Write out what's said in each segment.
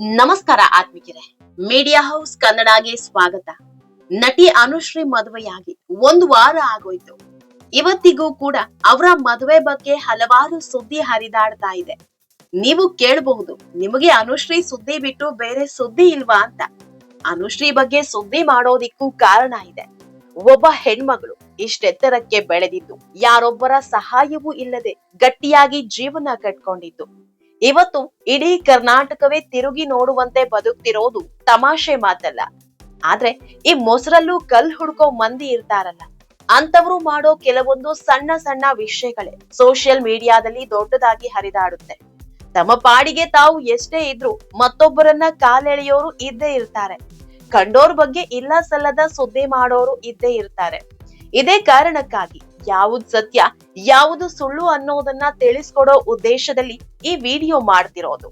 ನಮಸ್ಕಾರ ಆತ್ಮಿಕರೇ. Media house ಕನ್ನಡಗೆ ಸ್ವಾಗತ. ನಟಿ ಅನುಶ್ರೀ ಮದುವೆಯಾಗಿ ಒಂದು ವಾರ ಆಗೋಯ್ತು. ಇವತ್ತಿಗೂ ಕೂಡ ಅವರ ಮದುವೆ ಬಗ್ಗೆ ಹಲವಾರು ಸುದ್ದಿ ಹರಿದಾಡ್ತಾ ಇದೆ. ನೀವು ಕೇಳಬಹುದು, ನಿಮಗೆ ಅನುಶ್ರೀ ಸುದ್ದಿ ಬಿಟ್ಟು ಬೇರೆ ಸುದ್ದಿ ಇಲ್ವಾ ಅಂತ. ಅನುಶ್ರೀ ಬಗ್ಗೆ ಸುದ್ದಿ ಮಾಡೋದಿಕ್ಕೂ ಕಾರಣ ಇದೆ. ಒಬ್ಬ ಹೆಣ್ಮಗಳು ಇಷ್ಟೆತ್ತರಕ್ಕೆ ಬೆಳೆದಿದ್ದು, ಯಾರೊಬ್ಬರ ಸಹಾಯವೂ ಇಲ್ಲದೆ ಗಟ್ಟಿಯಾಗಿ ಜೀವನ ಕಟ್ಕೊಂಡಿದ್ದು. ಇವತ್ತು ಇಡೀ ಕರ್ನಾಟಕವೇ ತಿರುಗಿ ನೋಡುವಂತೆ ಬದುಕ್ತಿರೋದು ತಮಾಷೆ ಮಾತಲ್ಲ. ಆದ್ರೆ ಈ ಮೊಸರಲ್ಲೂ ಕಲ್ ಹುಡ್ಕೋ ಮಂದಿ ಇರ್ತಾರಲ್ಲ. ಅಂತವ್ರು ಮಾಡೋ ಕೆಲವೊಂದು ಸಣ್ಣ ಸಣ್ಣ ವಿಷಯಗಳೇ ಸೋಷಿಯಲ್ ಮೀಡಿಯಾದಲ್ಲಿ ದೊಡ್ಡದಾಗಿ ಹರಿದಾಡುತ್ತೆ. ತಮ್ಮ ಪಾಡಿಗೆ ತಾವು ಎಷ್ಟೇ ಇದ್ರು ಮತ್ತೊಬ್ಬರನ್ನ ಕಾಲೆಳೆಯೋರು ಇದ್ದೇ ಇರ್ತಾರೆ. ಕಂಡೋರ್ ಬಗ್ಗೆ ಇಲ್ಲ ಸಲ್ಲದ ಸುದ್ದಿ ಮಾಡೋರು ಇದ್ದೇ ಇರ್ತಾರೆ. ಇದೇ ಕಾರಣಕ್ಕಾಗಿ ಯಾವುದು ಸತ್ಯ, ಯಾವುದು ಸುಳ್ಳು ಅನ್ನೋದನ್ನ ತಿಳಿಸ್ಕೊಡೋ ಉದ್ದೇಶದಲ್ಲಿ ಈ ವಿಡಿಯೋ ಮಾಡ್ತಿರೋದು.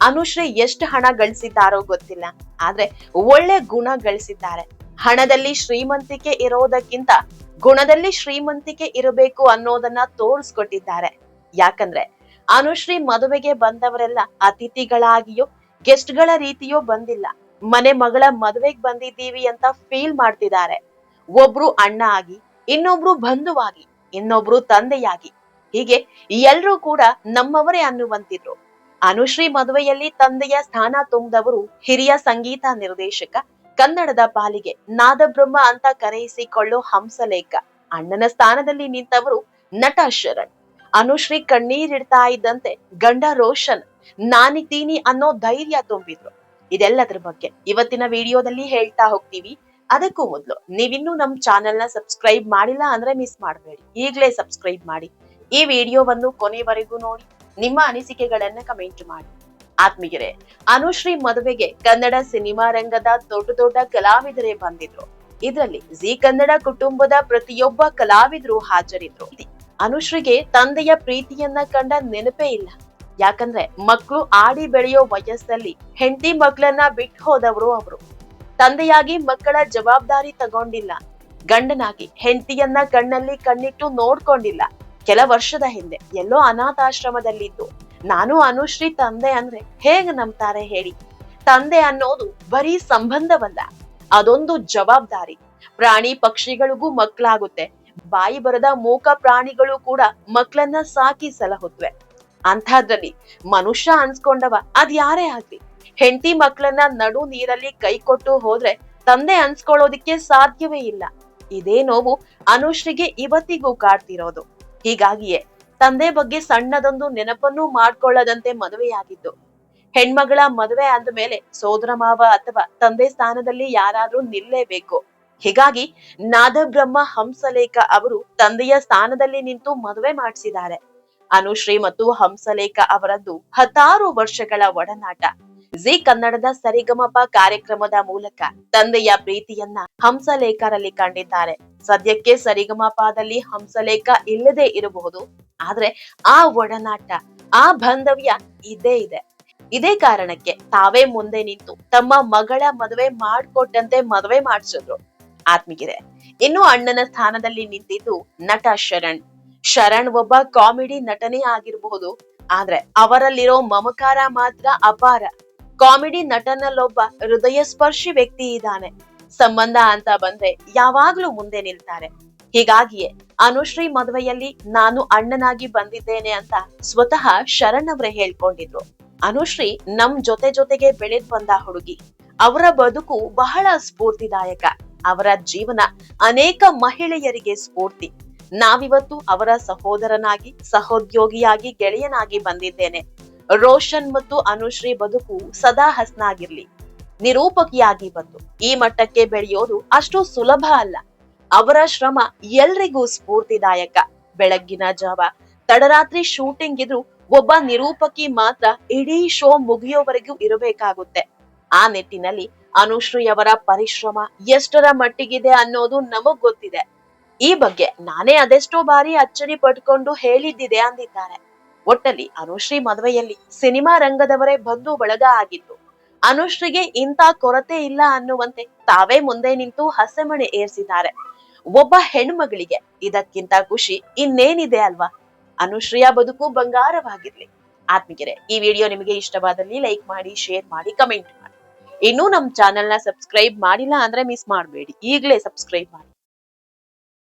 ಅನುಶ್ರೀ ಎಷ್ಟು ಹಣ ಗಳಿಸಿದ್ದಾರೋ ಗೊತ್ತಿಲ್ಲ, ಆದ್ರೆ ಒಳ್ಳೆ ಗುಣ ಗಳಿಸಿದ್ದಾರೆ. ಹಣದಲ್ಲಿ ಶ್ರೀಮಂತಿಕೆ ಇರೋದಕ್ಕಿಂತ ಗುಣದಲ್ಲಿ ಶ್ರೀಮಂತಿಕೆ ಇರಬೇಕು ಅನ್ನೋದನ್ನ ತೋರಿಸ್ಕೊಟ್ಟಿದ್ದಾರೆ. ಯಾಕಂದ್ರೆ ಅನುಶ್ರೀ ಮದುವೆಗೆ ಬಂದವರೆಲ್ಲ ಅತಿಥಿಗಳಾಗಿಯೋ, ಗೆಸ್ಟ್ಗಳ ರೀತಿಯೋ ಬಂದಿಲ್ಲ. ಮನೆ ಮಗಳ ಮದುವೆಗೆ ಬಂದಿದ್ದೀವಿ ಅಂತ ಫೀಲ್ ಮಾಡ್ತಿದ್ದಾರೆ. ಒಬ್ರು ಅಣ್ಣ ಆಗಿ ಇನ್ನೊಬ್ರು ಬಂಧುವಾಗಿ, ಇನ್ನೊಬ್ರು ತಂದೆಯಾಗಿ. ಹೀಗೆ ಎಲ್ರೂ ಕೂಡ ನಮ್ಮವರೇ ಅನ್ನುವಂತಿದ್ರು. ಅನುಶ್ರೀ ಮದುವೆಯಲ್ಲಿ ತಂದೆಯ ಸ್ಥಾನ ತುಂಬಿದವರು ಹಿರಿಯ ಸಂಗೀತ ನಿರ್ದೇಶಕ, ಕನ್ನಡದ ಪಾಲಿಗೆ ನಾದಬ್ರಹ್ಮ ಅಂತ ಕರೆಯಿಸಿಕೊಳ್ಳೋ ಹಂಸಲೇಖ. ಅಣ್ಣನ ಸ್ಥಾನದಲ್ಲಿ ನಿಂತವರು ನಟ ಶರಣ್. ಅನುಶ್ರೀ ಕಣ್ಣೀರಿಡ್ತಾ ಇದ್ದಂತೆ ಗಂಡ ರೋಷನ್ ನಾನಿದ್ದೀನಿ ಅನ್ನೋ ಧೈರ್ಯ ತುಂಬಿದ್ರು. ಇದೆಲ್ಲದ್ರ ಬಗ್ಗೆ ಇವತ್ತಿನ ವಿಡಿಯೋದಲ್ಲಿ ಹೇಳ್ತಾ ಹೋಗ್ತೀವಿ. ಅದಕ್ಕೂ ಮೊದಲು, ನೀವಿನ್ನೂ ನಮ್ಮ ಚಾನೆಲ್ನ ಸಬ್ಸ್ಕ್ರೈಬ್ ಮಾಡಿಲ್ಲ ಅಂದ್ರೆ ಮಿಸ್ ಮಾಡಬೇಡಿ. ಈಗಲೇ ಸಬ್ಸ್ಕ್ರೈಬ್ ಮಾಡಿ. ಈ ವಿಡಿಯೋವನ್ನು ಕೊನೆವರೆಗೂ ನೋಡಿ, ನಿಮ್ಮ ಅನಿಸಿಕೆಗಳನ್ನ ಕಮೆಂಟ್ ಮಾಡಿ. ಆತ್ಮೀಯರೇ, ಅನುಶ್ರೀ ಮದುವೆಗೆ ಕನ್ನಡ ಸಿನಿಮಾ ರಂಗದ ದೊಡ್ಡ ದೊಡ್ಡ ಕಲಾವಿದರೇ ಬಂದಿದ್ರು. ಇದರಲ್ಲಿ ಜಿ ಕನ್ನಡ ಕುಟುಂಬದ ಪ್ರತಿಯೊಬ್ಬ ಕಲಾವಿದರು ಹಾಜರಿದ್ರು. ಅನುಶ್ರೀಗೆ ತಂದೆಯ ಪ್ರೀತಿಯನ್ನ ಕಂಡ ನೆನಪೇ ಇಲ್ಲ. ಯಾಕಂದ್ರೆ ಮಕ್ಕಳು ಆಡಿ ಬೆಳೆಯೋ ವಯಸ್ಸಲ್ಲಿ ಹೆಂಡತಿ ಮಕ್ಕಳನ್ನ ಬಿಟ್ಟು ಹೋದವರು ಅವರು. ತಂದೆಯಾಗಿ ಮಕ್ಕಳ ಜವಾಬ್ದಾರಿ ತಗೊಂಡಿಲ್ಲ. ಗಂಡನಾಗಿ, ಹೆಂಡತಿಯನ್ನ ಕಣ್ಣಲ್ಲಿ ಕಣ್ಣಿಟ್ಟು ನೋಡ್ಕೊಂಡಿಲ್ಲ. ಕೆಲ ವರ್ಷದ ಹಿಂದೆ ಎಲ್ಲೋ ಅನಾಥಾಶ್ರಮದಲ್ಲಿದ್ದು. ನಾನು ಅನುಶ್ರೀ ತಂದೆ ಅಂದ್ರೆ ಹೇಗ್ ನಂಬ್ತಾರೆ ಹೇಳಿ. ತಂದೆ ಅನ್ನೋದು ಬರೀ ಸಂಬಂಧವಲ್ಲ, ಅದೊಂದು ಜವಾಬ್ದಾರಿ. ಪ್ರಾಣಿ ಪಕ್ಷಿಗಳಿಗೂ ಮಕ್ಕಳಾಗುತ್ತೆ. ಬಾಯಿ ಬರದ ಮೂಕ ಪ್ರಾಣಿಗಳು ಕೂಡ ಮಕ್ಕಳನ್ನ ಸಾಕಿ ಸಲಹುತ್ವೆ. ಅಂಥದ್ರಲ್ಲಿ ಮನುಷ್ಯ ಅನ್ಸ್ಕೊಂಡವ ಅದ್ ಯಾರೇ ಆಗ್ಲಿ. ಹೆಂಡತಿ ಮಕ್ಕಳನ್ನ ನಡು ನೀರಲ್ಲಿ ಕೈಕೊಟ್ಟು ಹೋದ್ರೆ ತಂದೆ ಅನ್ಸ್ಕೊಳ್ಳೋದಿಕ್ಕೆ ಸಾಧ್ಯವೇ ಇಲ್ಲ. ಇದೇ ನೋವು ಅನುಶ್ರೀಗೆ ಇವತ್ತಿಗೂ ಕಾಡ್ತಿರೋದು. ಹೀಗಾಗಿಯೇ ತಂದೆ ಬಗ್ಗೆ ಸಣ್ಣದೊಂದು ನೆನಪನ್ನು ಮಾಡ್ಕೊಳ್ಳದಂತೆ ಮದುವೆಯಾಗಿದ್ದು. ಹೆಣ್ಮಗಳ ಮದುವೆ ಆದ ಮೇಲೆ ಸೋದರ ಮಾವ ಅಥವಾ ತಂದೆ ಸ್ಥಾನದಲ್ಲಿ ಯಾರಾದ್ರೂ ನಿಲ್ಲೇಬೇಕು. ಹೀಗಾಗಿ ನಾದಬ್ರಹ್ಮ ಹಂಸಲೇಖ ಅವರು ತಂದೆಯ ಸ್ಥಾನದಲ್ಲಿ ನಿಂತು ಮದುವೆ ಮಾಡಿಸಿದ್ದಾರೆ. ಅನುಶ್ರೀ ಮತ್ತು ಹಂಸಲೇಖ ಅವರದ್ದು ಹತ್ತಾರು ವರ್ಷಗಳ ಒಡನಾಟ. ಜಿ ಕನ್ನಡದ ಸರಿಗಮಪ ಕಾರ್ಯಕ್ರಮದ ಮೂಲಕ ತಂದೆಯ ಪ್ರೀತಿಯನ್ನ ಹಂಸಲೇಖರಲ್ಲಿ ಕಂಡಿದ್ದಾರೆ. ಸದ್ಯಕ್ಕೆ ಸರಿಗಮಪದಲ್ಲಿ ಹಂಸಲೇಖ ಇಲ್ಲದೆ ಇರಬಹುದು. ಆದ್ರೆ ಆ ಒಡನಾಟ, ಆ ಬಾಂಧವ್ಯ ಇದೇ ಇದೆ. ಇದೇ ಕಾರಣಕ್ಕೆ ತಾವೇ ಮುಂದೆ ನಿಂತು ತಮ್ಮ ಮಗಳ ಮದುವೆ ಮಾಡ್ಕೊಟ್ಟಂತೆ ಮದುವೆ ಮಾಡಿಸಿದ್ರು. ಆತ್ಮಿಗಿದೆ ಇನ್ನು ಅಣ್ಣನ ಸ್ಥಾನದಲ್ಲಿ ನಿಂತಿದ್ದು ನಟ ಶರಣ್. ಶರಣ್ ಒಬ್ಬ ಕಾಮಿಡಿ ನಟನೇ ಆಗಿರಬಹುದು. ಆದ್ರೆ ಅವರಲ್ಲಿರೋ ಮಮಕಾರ ಮಾತ್ರ ಅಪಾರ. ಕಾಮಿಡಿ ನಟನಲ್ಲೊಬ್ಬ ಹೃದಯ ಸ್ಪರ್ಶಿ ವ್ಯಕ್ತಿ ಇದ್ದಾನೆ. ಸಂಬಂಧ ಅಂತ ಬಂದ್ರೆ ಯಾವಾಗ್ಲೂ ಮುಂದೆ ನಿಲ್ತಾರೆ. ಹೀಗಾಗಿಯೇ ಅನುಶ್ರೀ ಮದುವೆಯಲ್ಲಿ ನಾನು ಅಣ್ಣನಾಗಿ ಬಂದಿದ್ದೇನೆ ಅಂತ ಸ್ವತಃ ಶರಣ್ ಅವರೇ ಹೇಳ್ಕೊಂಡಿದ್ರು. ಅನುಶ್ರೀ ನಮ್ ಜೊತೆ ಜೊತೆಗೆ ಬೆಳೆದ್ ಬಂದ ಹುಡುಗಿ. ಅವರ ಬದುಕು ಬಹಳ ಸ್ಫೂರ್ತಿದಾಯಕ. ಅವರ ಜೀವನ ಅನೇಕ ಮಹಿಳೆಯರಿಗೆ ಸ್ಫೂರ್ತಿ. ನಾವಿವತ್ತು ಅವರ ಸಹೋದರನಾಗಿ, ಸಹೋದ್ಯೋಗಿಯಾಗಿ, ಗೆಳೆಯನಾಗಿ ಬಂದಿದ್ದೇನೆ. ರೋಷನ್ ಮತ್ತು ಅನುಶ್ರೀ ಬದುಕು ಸದಾ ಹಸ್ನಾಗಿರ್ಲಿ. ನಿರೂಪಕಿಯಾಗಿ ಬಂದು ಈ ಮಟ್ಟಕ್ಕೆ ಬೆಳೆಯೋದು ಅಷ್ಟು ಸುಲಭ ಅಲ್ಲ. ಅವರ ಶ್ರಮ ಎಲ್ರಿಗೂ ಸ್ಫೂರ್ತಿದಾಯಕ. ಬೆಳಗ್ಗಿನ ಜಾವ ತಡರಾತ್ರಿ ಶೂಟಿಂಗ್ ಇದ್ರು ಒಬ್ಬ ನಿರೂಪಕಿ ಮಾತ್ರ ಇಡೀ ಶೋ ಮುಗಿಯೋವರೆಗೂ ಇರಬೇಕಾಗುತ್ತೆ. ಆ ನಿಟ್ಟಿನಲ್ಲಿ ಅನುಶ್ರೀ ಅವರ ಪರಿಶ್ರಮ ಎಷ್ಟರ ಮಟ್ಟಿಗಿದೆ ಅನ್ನೋದು ನಮಗ್ ಗೊತ್ತಿದೆ. ಈ ಬಗ್ಗೆ ನಾನೇ ಅದೆಷ್ಟೋ ಬಾರಿ ಅಚ್ಚರಿ ಪಟ್ಕೊಂಡು ಹೇಳಿದ್ದಿದೆ ಅಂದಿದ್ದಾರೆ. ಒಟ್ಟಲ್ಲಿ ಅನುಶ್ರೀ ಮದುವೆಯಲ್ಲಿ ಸಿನಿಮಾ ರಂಗದವರೇ ಬಂಧು ಬಳಗ ಆಗಿತ್ತು ಅನುಶ್ರೀಗೆ ಇಂಥ ಕೊರತೆ ಇಲ್ಲ ಅನ್ನುವಂತೆ ತಾವೇ ಮುಂದೆ ನಿಂತು ಹಸೆಮಣೆ ಏರಿಸಿದ್ದಾರೆ. ಒಬ್ಬ ಹೆಣ್ಮಗಳಿಗೆ ಇದಕ್ಕಿಂತ ಖುಷಿ ಇನ್ನೇನಿದೆ ಅಲ್ವಾ? ಅನುಶ್ರೀಯ ಬದುಕು ಬಂಗಾರವಾಗಿರ್ಲಿ. ಆತ್ಮಿಗೆರೆ ಈ ವಿಡಿಯೋ ನಿಮಗೆ ಇಷ್ಟವಾದಲ್ಲಿ ಲೈಕ್ ಮಾಡಿ, ಶೇರ್ ಮಾಡಿ, ಕಮೆಂಟ್ ಮಾಡಿ. ಇನ್ನೂ ನಮ್ಮ ಚಾನೆಲ್ನ ಸಬ್ಸ್ಕ್ರೈಬ್ ಮಾಡಿಲ್ಲ ಅಂದ್ರೆ ಮಿಸ್ ಮಾಡಬೇಡಿ. ಈಗಲೇ ಸಬ್ಸ್ಕ್ರೈಬ್ ಮಾಡಿ.